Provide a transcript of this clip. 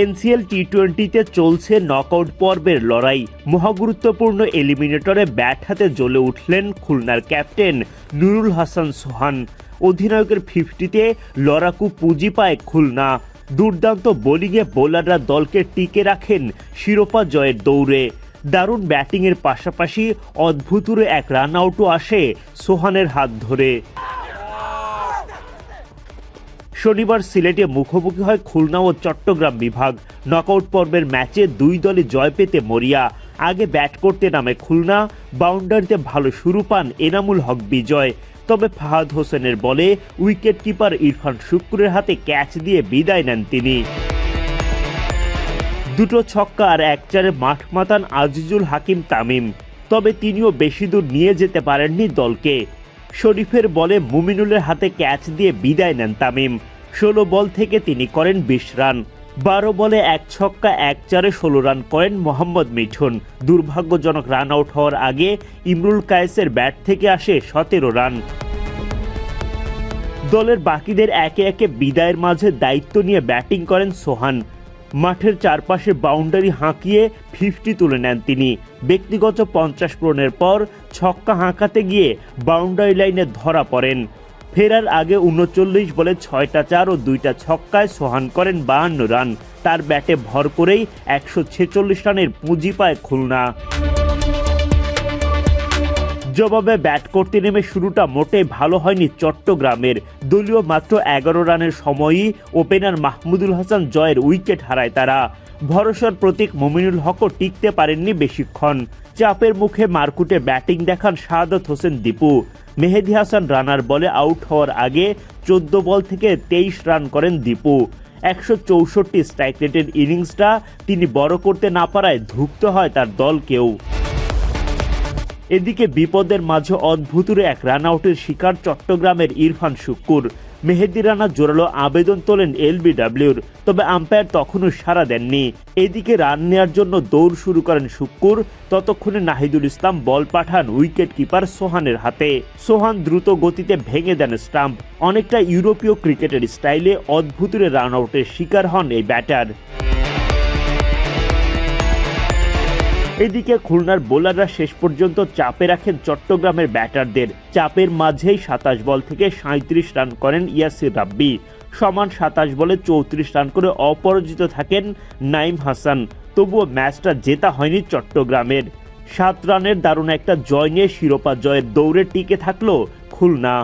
NCL টি টোয়েন্টিতে চলছে knockout পর্বের লড়াই। মহাগুরুত্বপূর্ণ এলিমিনেটরে ব্যাট হাতে জ্বলে উঠলেন খুলনার ক্যাপ্টেন নুরুল হাসান সোহান। অধিনায়কের ফিফটিতে লড়াকু পুঁজি পায় খুলনা। দুর্দান্ত বোলিংয়ে বোলাররা দলকে টিকে রাখেন শিরোপা জয়ের দৌড়ে। দারুণ ব্যাটিংয়ের পাশাপাশি অদ্ভুতুরে এক রান আউটও আসে সোহানের হাত ধরে। শনিবার সিলেটে মুখোমুখি হয় খুলনা ও চট্টগ্রাম বিভাগ। নকআউট পর্বের ম্যাচে দুই দলে জয় পেতে মরিয়া। আগে ব্যাট করতে নামে খুলনা, বাউন্ডারিতে ভালো শুরু পান এনামুল হক বিজয়। তবে ফাহাদ হোসেনের বলে উইকেট কিপার ইরফান শুক্রের হাতে ক্যাচ দিয়ে বিদায় নেন তিনি। দুটো ছক্কা আর এক চারে মাঠ মাতান আজিজুল হাকিম তামিম। তবে তিনিও বেশি দূর নিয়ে যেতে পারেননি দলকে। শরীফের বলে মুমিনুলের হাতে ক্যাচ দিয়ে বিদায় নেন তামিম। ষোলো বল থেকে তিনি করেন বিশ রান। বারো বলে এক ছক্কা, এক চারে ষোলো রান করেন মোহাম্মদ মিঠুন। দুর্ভাগ্যজনক রান আউট হওয়ার আগে ইমরুল কায়েসের ব্যাট থেকে আসে সতেরো রান। দলের বাকিদের একে একে বিদায়ের মাঝে দায়িত্ব নিয়ে ব্যাটিং করেন সোহান। মাঠের চারপাশে বাউন্ডারি হাঁকিয়ে ফিফটি তুলে নেন তিনি। ব্যক্তিগত পঞ্চাশ পূরণের পর ছক্কা হাঁকাতে গিয়ে বাউন্ডারি লাইনে ধরা পড়েন। ফেরার আগে উনচল্লিশ বলে ছয়টা চার ও দুইটা ছক্কায় সোহান করেন বাহান্ন রান। তার ব্যাটে ভর করেই একশো ছেচল্লিশ রানের পুঁজি পায় খুলনা। জবাবে ব্যাট করতে নেমে শুরুটা মোটে ভালো হয়নি চট্টগ্রামের। দলীয় মাত্র এগারো রানের সময়ই ওপেনার মাহমুদুল হাসান জয়ের উইকেট হারায় তারা। ভরসার প্রতীক মমিনুল হকও টিকতে পারেননি বেশিক্ষণ। চাপের মুখে মারকুটে ব্যাটিং দেখান শাহাদত হোসেন দীপু। মেহেদি হাসান রানার বলে আউট হওয়ার আগে চোদ্দ বল থেকে তেইশ রান করেন দীপু। একশো চৌষট্টি স্ট্রাইক রেটের ইনিংসটা তিনি বড় করতে না পারায় ধুঁকতে হয় তার দলকেও। এদিকে বিপদের মাঝে অদ্ভুতুরে এক রান আউটের শিকার চট্টগ্রামের ইরফান শুক্কুর। মেহেদি রানা জোরালো আবেদন তোলেন এলবিডাব্লিউর, তবে আম্পায়ার তখনও সাড়া দেননি। এদিকে রান নেয়ার জন্য দৌড় শুরু করেন শুক্কুর, ততক্ষণে নাহিদুল ইসলাম বল পাঠান উইকেট কিপার সোহানের হাতে। সোহান দ্রুত গতিতে ভেঙে দেন স্টাম্প। অনেকটা ইউরোপীয় ক্রিকেটের স্টাইলে অদ্ভুতুরে রান আউটের শিকার হন এই ব্যাটার। এদিকে খুলনার বোলাররা শেষ পর্যন্ত চাপে রাখেন চট্টগ্রামের ব্যাটারদের। চাপের মাঝেই সাতাশ বল থেকে সাঁত্রিশ রান করেন ইয়াসির রাব্বি। সমান সাতাশ বলে চৌত্রিশ রান করে অপরাজিত থাকেন নাইম হাসান। তবুও ম্যাচটা জেতা হয়নি চট্টগ্রামের। সাত রানের দারুণ একটা জয় নিয়ে শিরোপা জয়ের দৌড়ে টিকে থাকল খুলনা।